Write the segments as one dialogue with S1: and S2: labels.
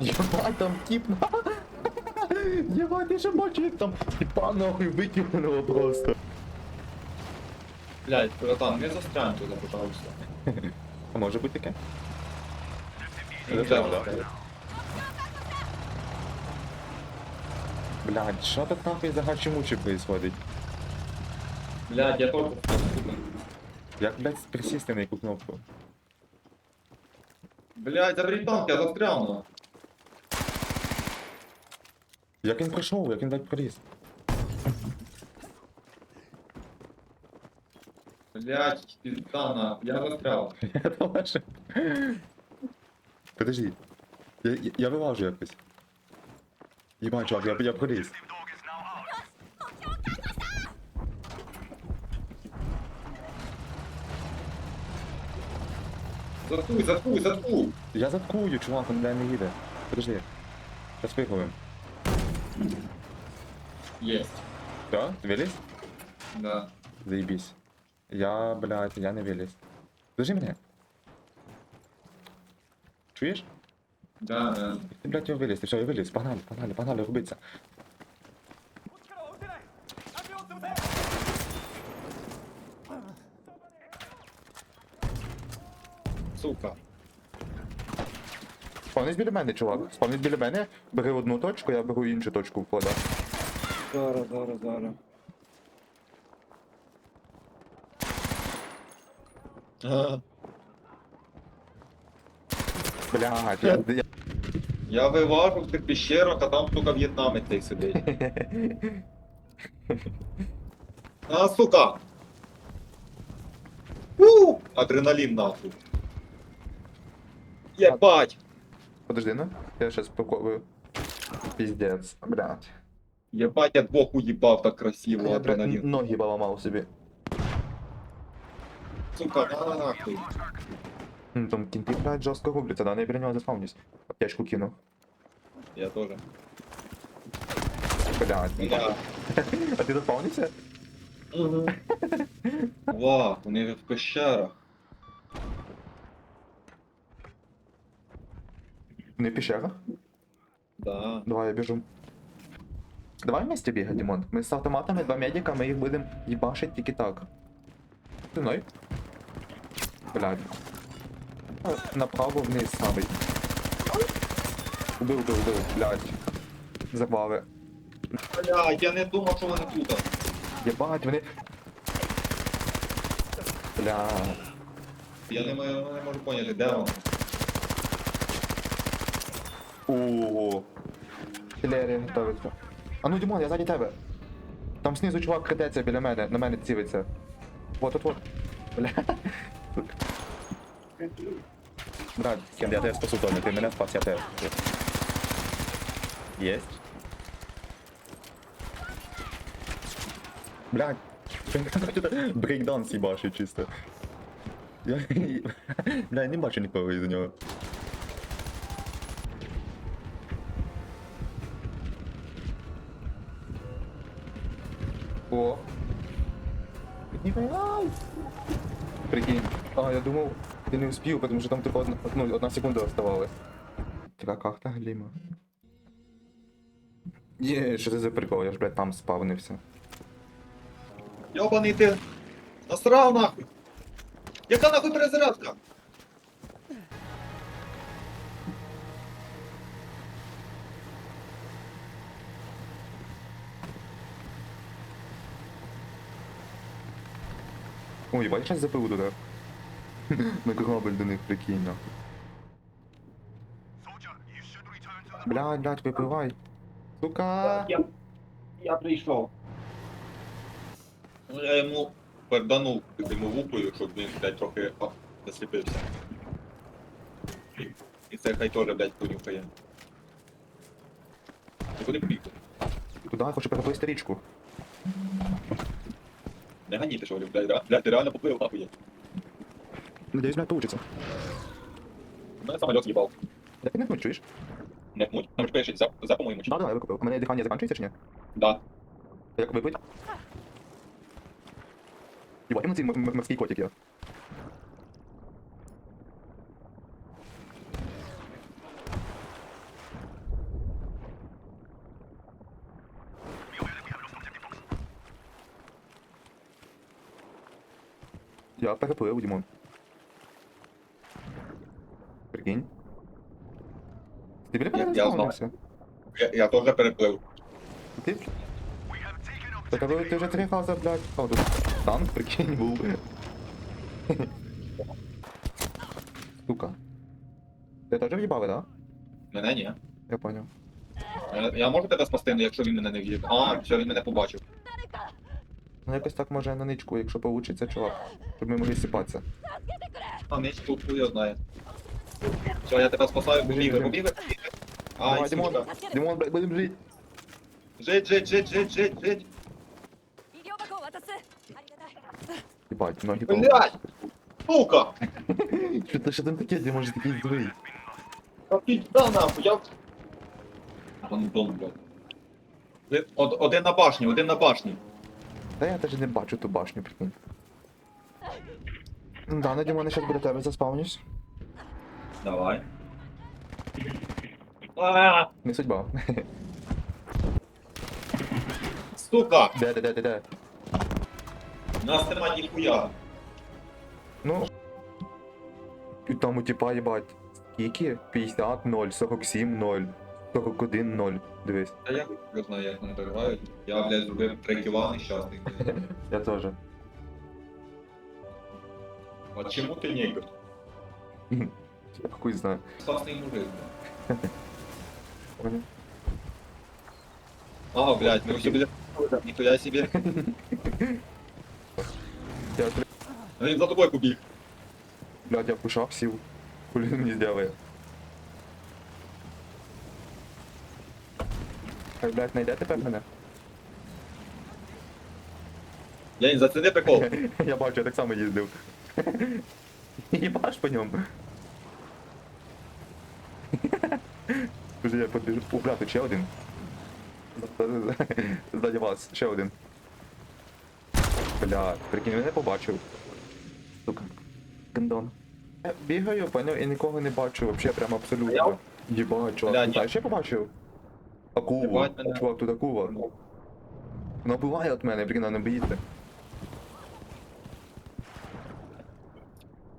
S1: Єбать, там тип. Єбать, я ще бачу, як там типа нахуй викинуло просто.
S2: Блядь, братан, не застрянь туди, пожалуйста.
S1: А може бути таке?
S2: Не
S1: Не
S2: треба.
S1: Блядь, що тут нахуй за гачі-мучі происходить?
S2: Блядь, я только.
S1: Як, блядь, присісти на яку кнопку?
S2: Блядь, заберіть танк, я застряну.
S1: Як він пройшов, як він, блядь, проліз?
S2: Блядь, пиздана, я застрял.
S1: Я тоже. Подожди. Я, я, я вилажу якось. Єбать, чувак, я, я проліз.
S2: Заткуй, заткуй, заткуй.
S1: Я заткую, чувак, він не їде. Подожди. Сейчас виговим.
S2: Есть.
S1: Да? Ты виліз?
S2: Да.
S1: Заебись. Я, блядь, я не виліз. Подожди мене. Чуєш?
S2: Да, да.
S1: Ти, блядь, його виліз, ти все, я виліз. Погнали, погнали, погнали, рубиться.
S2: Сука.
S1: Спавнись біля мене, чувак. Спавнись біля мене, бери одну точку, я беру іншу точку входа.
S2: Зараз, зараз, зараз.
S1: Блядь, я, я...
S2: Я виважу в тих піщерах, а там, сука, в'єтнамець цей сидить. А, сука! У! Адреналін нахуй. Єбать!
S1: Подожди, ну. Я сейчас попробую. Пиздец, блядь.
S2: Єбать, я двох уїбав так красиво,
S1: Я, блядь,
S2: адреналін.
S1: ноги поломал себе.
S2: Сука, на нахуй.
S1: Ну, там кінти, блядь, жорстко губляться, да, не біля нього заспавнюсь. Аптечку кину.
S2: Я теж.
S1: Блядь.
S2: Бля.
S1: А ти заспавнився?
S2: Ва, вони в пещерах.
S1: Не в пещерах?
S2: Да.
S1: Давай, я біжу. Давай вместе бігати, Димон. Ми з автоматами, два медика, ми їх будемо їбашить тільки так. Ти мною? Блядь. Направо вниз самий. Убив, убив, убив, блядь. Забави.
S2: Бля, я не думав, що вони тут.
S1: Єбать, вони. Бля.
S2: Я не, маю- не можу поняти, де вони.
S1: Ого. Артилерія готовиться. А ну, Дімон, я ззаді тебе. Там знизу чувак крадеться біля мене, на мене цілиться. Вот, от, от. Бля. Брат, Кен, я тебе спасу, Тоні, ти мене спас, я тебе. Єсть. Блядь, брейкданс їбашить чисто. Я, бля, я не бачу нікого із нього. О. Ай! Прикинь. А, я думал, ты не успел, потому что там только одна, ну, одна секунда оставалась. Така карта гліма. Є, що це за прикол, я ж, блядь, там спавнився.
S2: Йобаний ти! Насрав нахуй! Яка нахуй перезарядка?
S1: Ой, бачиш, ЗПУ туди. На корабль до них прикинь, нахуй. Блядь, блядь, випивай. Сука.
S2: Я, я прийшов. Ну я йому перданув димовухою, щоб він, блядь, трохи а, засліпився. І- це хай теж, блядь, понюхає. Ти куди побіг?
S1: Куди? Хочу переплисти річку.
S2: Не ганіти, що ли, блядь, ре- блядь, ты реально поплыл, охуеть.
S1: Надеюсь, блядь, получится.
S2: У мене самолет їбав.
S1: Да ты не чуешь?
S2: Не пнуть. Там же пишуть, за, за по-моему, чи?
S1: Да, да, я викупив. У мене дихання закінчується чи ні?
S2: Да.
S1: Як випить? Єбать, м- морський котик я. Я переплив, Дімон. Прикинь. Ти біля
S2: Я-
S1: мене
S2: я
S1: заспавнився?
S2: Я, я теж переплив.
S1: Ти? Та тебе ти вже три рази, блядь. О, тут танк, прикинь, був. Сука. Ти теж в'їбали, да?
S2: Мене ні.
S1: Я поняв.
S2: Я, я можу тебе спасти, якщо він мене не в'їде. А, все, він мене побачив.
S1: Ну якось так може на ничку, якщо получиться, чувак. Щоб ми могли сіпатися.
S2: А ничку хуй знає. Все, я тебе спасаю, побігли, побігли. Ай, Димон,
S1: Димон, блядь, будем
S2: жить. Жить, жить, жить, жить, жить,
S3: жить.
S1: Ебать, ну, ноги там.
S2: Блядь! Сука!
S1: Что ты что там такие, где может такие злые?
S2: Та пізда нахуй, я... Рандом, блядь. Один на башні, один на башні.
S1: Та я теж не бачу ту башню, прикинь. Да, на Дімон, я щас біля тебе заспавнюсь.
S2: Давай. А,
S1: Не судьба.
S2: сука!
S1: Де, де, де, де, де?
S2: Нас нема ніхуя.
S1: Ну. І там у типа, їбать. Скільки? 50, 0, 47, 0, 41, 0. Дивись.
S2: Та я не знаю, як вони так грають. Я, блядь, зробив три кіла нещасний. блядь.
S1: Я теж.
S2: А чому ти негр?
S1: Я хуй знаю.
S2: Класний мужик. блядь.
S1: Понял?
S2: А, блядь, ми всі біля... Ніхуя собі.
S1: Я,
S2: Він за тобою побіг.
S1: блядь, я в кушак сів. Хули він мені Хай, блядь, найде тепер мене?
S2: Я заціни прикол.
S1: Я бачу, я так само їздив. Їбаш по ньому. Скажи, я побіжу. О, бля, тут ще один. Ззаді вас, ще один. Бля, прикинь, він не побачив. Сука. Гандон. Я бігаю, поняв, і нікого не бачу, вообще прям абсолютно. Єбать, чувак,
S2: Бля, ні.
S1: знаєш, я побачив? Акулу.
S2: Єбать мене.
S1: Чувак, тут акула. Вона буває від мене, прикинь, вона не боїться.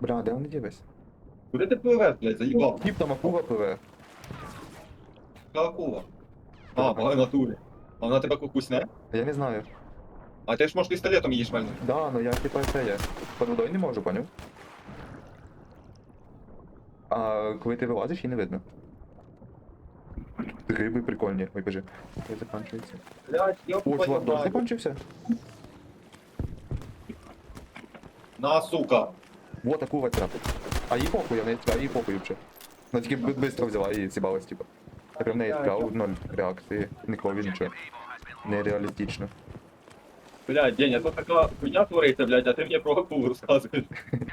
S1: Бля, де вони ділись?
S2: Куди ти пливеш, блядь, заїбав?
S1: Тіп там акула пливе.
S2: Какова? А, в натурі. А вона тебе кукусне?
S1: Я не знаю.
S2: А ти ж можеш пістолетом її шмальнути.
S1: Да, ну я типа це є. Під водою не можу, поняв? А коли ти вилазиш, її не видно. Риби прикольні. Ой, боже. Це закінчується.
S2: Блядь, я
S1: О, чувак, дощ закінчився?
S2: На, сука.
S1: Вот акула трапить. А їй похуй, я не а їй похуй вже. Вона тільки бистро взяла і зібалась, типа. Я прям в неї стріляв, ноль реакції, ні крові, нічого. Нереалістично.
S2: Блядь, Деня, тут така хуйня твориться, блядь, а ти мені про акулу розказуєш.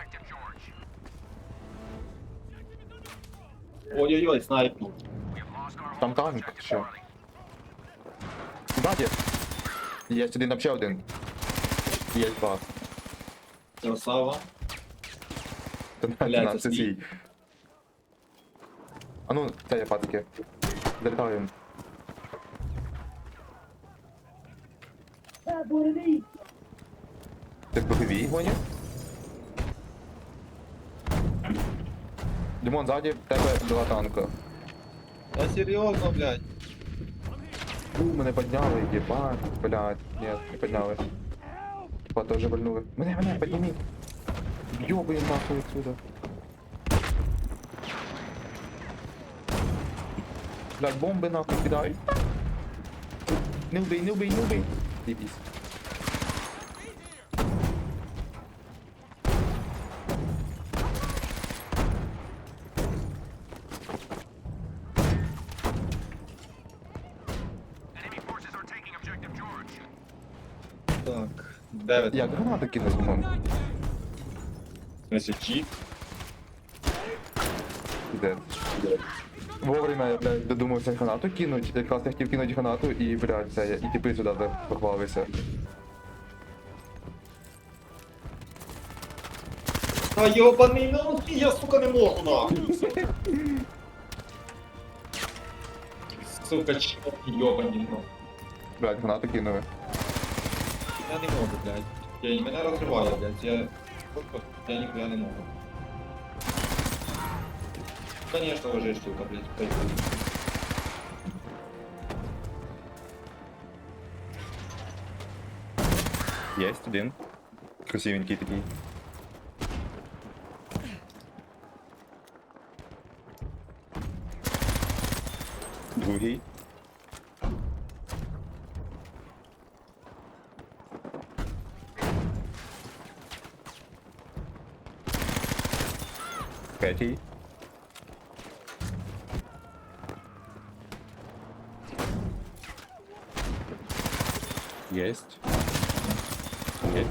S2: Ой-ой-ой, снайпнув.
S1: Там танк ще. Ззаді! Є один, там ще один. Є два.
S2: Красава.
S1: Та на,
S2: Блядь,
S1: на,
S2: це
S1: це
S2: свій.
S1: свій. А ну, це є патики. Залітаємо. Ти в боговій гоні? Димон, ззаді в тебе два танка.
S2: Я серйозно, блядь.
S1: У, мене підняли, єбать, блядь, ні, не підняли. Типа теж вальнули. Мене, мене, піднімі. Йобуєм нахуй отсюда. Блядь, бомби нахуй кидають. Не вбий, не вбий, не вбий. Дібісь.
S2: Дев'ять.
S1: Як гранату кинув, Димон?
S2: Значить, чіт.
S1: Іде. Вовремя я, блядь, додумався гранату кинуть, якраз я хотів кинути гранату і, блядь, це, і типи сюди похвалися.
S2: Та йобаний нахуй, я, сука, не можу нахуй. Сука, чорт, йобані нахуй.
S1: Блядь, гранату кинули.
S2: Я не можу, блядь. Я, мене розриває, блядь. Я... Я нихуя не могу. Конечно, уже штука, блядь, кайфую.
S3: Єсть один. Красивенький такий. Другий. Третій. Есть. Есть.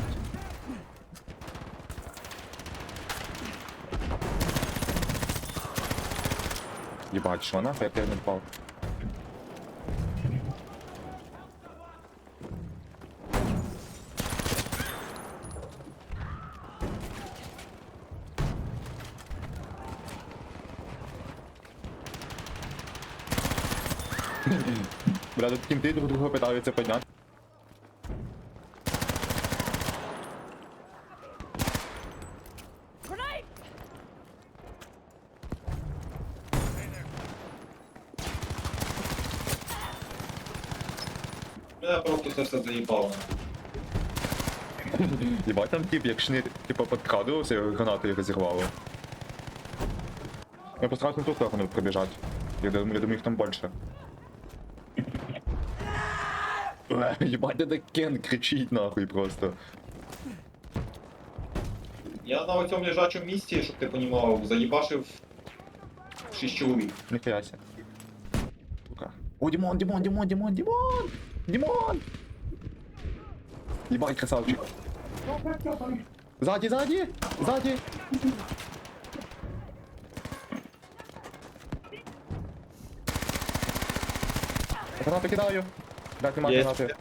S3: Ебать, что нахуй, як я не впав? Бля, тут кінти друг друга питаються підняти.
S2: Я просто це все заїбав.
S3: Єбать там тип, як шнир, типа подкрадувався, і гранатою розірвало. Я постараюсь на ту сторону пробіжати. Я думаю, я думаю, їх там більше. Бля, Єбать, это Кен кричить нахуй просто.
S2: Я на цьому лежачому місці, щоб ти понімав, заїбашив 6 чоловік.
S3: Ніхуя ся. Сука. О, Димон, Димон, Димон, Димон, Димон! Димон! Ебать, красавчик. Сзади, сзади! Сзади! Гранату кидаю. Дайте мать
S2: Есть.
S3: гранати.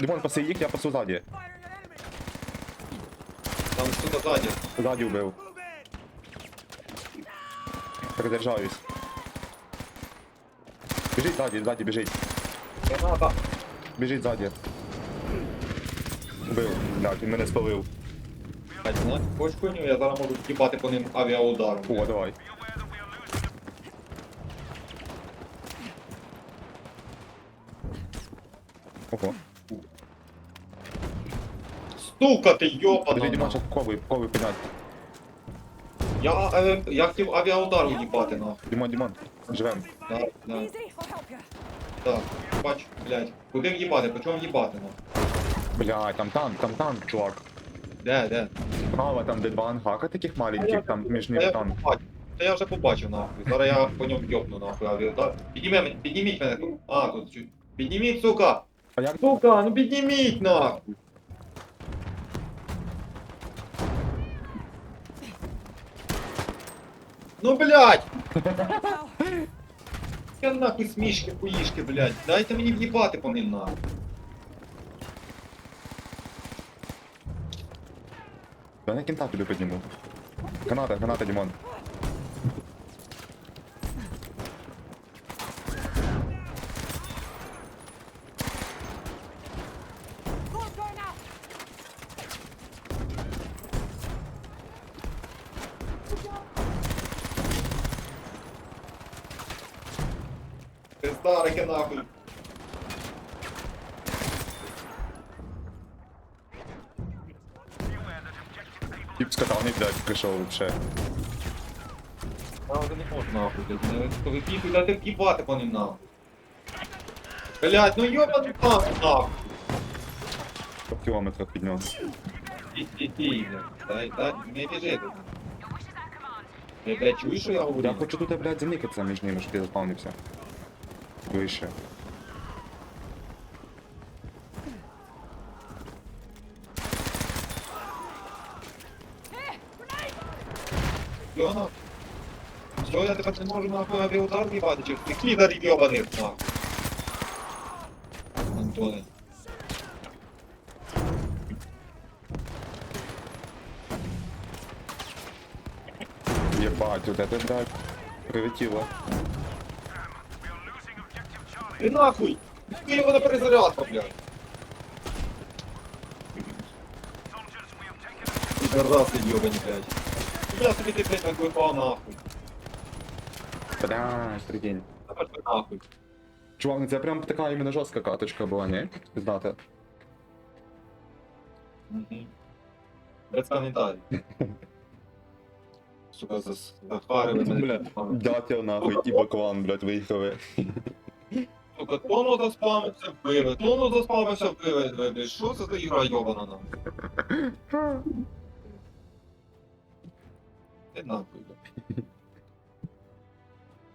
S3: Димон, паси їх, я пасу ззаді.
S2: Там що-то ззаді.
S3: Ззаді вбив. Передержаюсь. Біжить ззаді, ззаді, біжить.
S2: Граната.
S3: Біжить ззаді. Убив, блядь, він мене спалив.
S2: Блядь, знаєш, хоч хуйню, я зараз можу в'їбати по ним авіаударом.
S3: О, давай. Ого.
S2: Сука ти
S3: Біжить,
S2: йобана.
S3: Димон, зараз пробуй, пробуй підняти.
S2: Я, е, я хотів авіаудар уїбати нахуй.
S3: Димон, Димон, живем.
S2: Да, да,
S4: Easy, I'll help you.
S2: так. Бач, блядь. Куди в'їбати? По чому в'їбати нахуй?
S3: Блядь, там танк, там танк, чувак.
S2: Де, де?
S3: Справа там, де два ангака таких маленьких, там між
S2: Та
S3: ними
S2: я
S3: танк.
S2: побачив. Та я вже побачив нахуй. Зараз я по ньому йобну нахуй авіаудар. Підніми мене, підніміть мене тут. А, тут чуть. Підніміть, сука!
S3: А як
S2: Сука, ну підніміть нахуй! Ну блядь!
S4: Ow.
S2: Я нахуй смішки, хуїшки, блядь. Дайте мені в'їбати по ним нахуй.
S3: Я на кінта тобі підніму. Граната, граната, Димон.
S2: Пиздарики нахуй.
S3: Тип з катални, блядь, прийшов вообще.
S2: Я не можу нахуй, блядь. Не то випіхуй, дайте по ним нахуй. Блядь, ну йобаний танк нахуй.
S3: По кілометрах від нього.
S2: Ті, ті, ті, блядь. Дай, дай, не біжи. Ти, блядь, чуєш, що я говорю?
S3: Я хочу тут, блядь, заникатися між ними, щоб я заспавнився. Вище.
S4: Here, grenade!
S2: Все, нахуй. Все, я тепер не можу нахуй авіаудар в'їбати, чи ти клідарів йобаних нахуй. Антоне.
S3: Єбать, вот это, блядь, прилетіло.
S2: Ти нахуй! Ти його на перезарядку, блядь. Раси йобані, блядь. Я собі ти, блядь, так випав нахуй.
S3: Блядь, прикинь.
S2: Тепер ти нахуй.
S3: Чувак, ну це прям така іменно жорстка каточка була, ні? Знати.
S2: Без коментарів. Сука, захарили мене.
S3: дятел нахуй і баклан, блядь, виїхали.
S2: Сука, тону заспамився, вбили, тону заспамився, вбили, що це за ігра йобана нам? Ти нахуй.